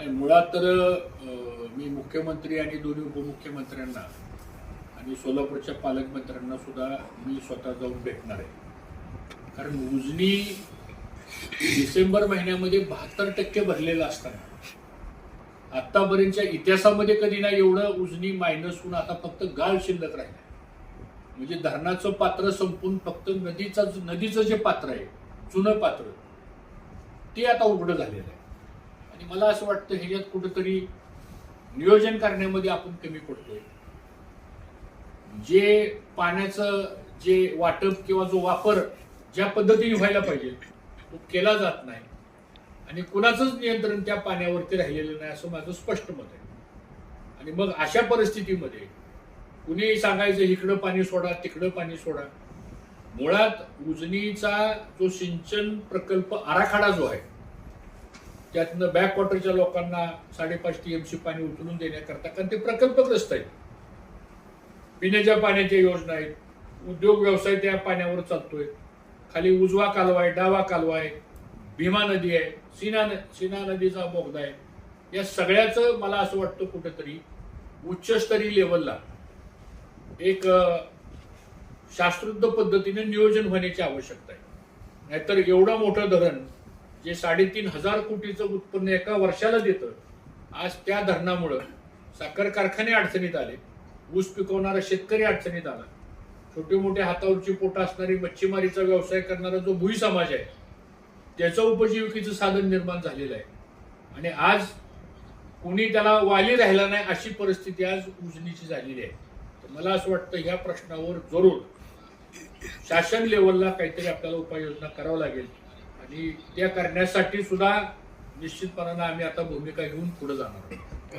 नाही मुळात तर मी मुख्यमंत्री आणि दोन्ही उपमुख्यमंत्र्यांना आणि सोलापूरच्या पालकमंत्र्यांना सुद्धा मी स्वतः जाऊन भेटणार आहे. कारण उजनी डिसेंबर महिन्यामध्ये बहात्तर टक्के भरलेलं असताना आत्तापर्यंतच्या इतिहासामध्ये कधी नाही एवढं उजनी मायनस होऊन आता फक्त गाळ शिल्लक राहिलं म्हणजे धरणाचं पात्र संपून फक्त नदीचा नदीचं जे पात्र आहे जुनं पात्र ते आता उघडं झालेलं आहे. आणि मला असं वाटतं ह्याच्यात कुठंतरी नियोजन करण्यामध्ये आपण कमी पडतोय. जे पाण्याचं जे वाटप किंवा जो वापर ज्या पद्धतीने व्हायला पाहिजे तो केला जात नाही. आणि कुणाचंच नियंत्रण त्या पाण्यावरती राहिलेलं नाही असं माझं स्पष्ट मत आहे. आणि मग अशा परिस्थितीमध्ये कुणी सांगायचं इकडं पाणी सोडा तिकडं पाणी सोडा. मुळात उजनीचा जो सिंचन प्रकल्प आराखडा जो आहे त्यातनं बॅकवॉटरच्या लोकांना साडेपाच सी पाणी उचलून देण्याकरता कारण ते प्रकल्पग्रस्त आहेत. पिण्याच्या पाण्याच्या योजना आहेत. उद्योग व्यवसाय त्या पाण्यावर चालतोय. खाली उजवा कालवा आहे डावा कालवा आहे. भीमा नदी आहे सीना न- सीना नदीचा बोगदा आहे. या सगळ्याचं मला असं वाटतं कुठेतरी उच्चस्तरीय लेवलला एक अ, पद्धतीने नियोजन होण्याची आवश्यकता आहे. नाहीतर एवढं मोठं धरण जे साडेतीन हजार कोटीचं उत्पन्न एका वर्षाला देतं आज त्या धरणामुळं साखर कारखाने अडचणीत आले ऊस पिकवणारा शेतकरी अडचणीत आला. छोटे मोठे हातावरची पोटं असणारी मच्छीमारीचा व्यवसाय करणारा जो भुई समाज आहे त्याचं उपजीविकेचं साधन निर्माण झालेलं आहे. आणि आज कोणी त्याला वाली राहिला नाही अशी परिस्थिती आज उजनीची झालेली आहे. तर मला असं वाटतं ह्या प्रश्नावर जरूर शासन लेवलला काहीतरी आपल्याला उपाययोजना करावं लागेल. आणि त्या करण्यासाठी सुद्धा निश्चितपणानं आम्ही आता भूमिका घेऊन पुढे जाणार आहोत.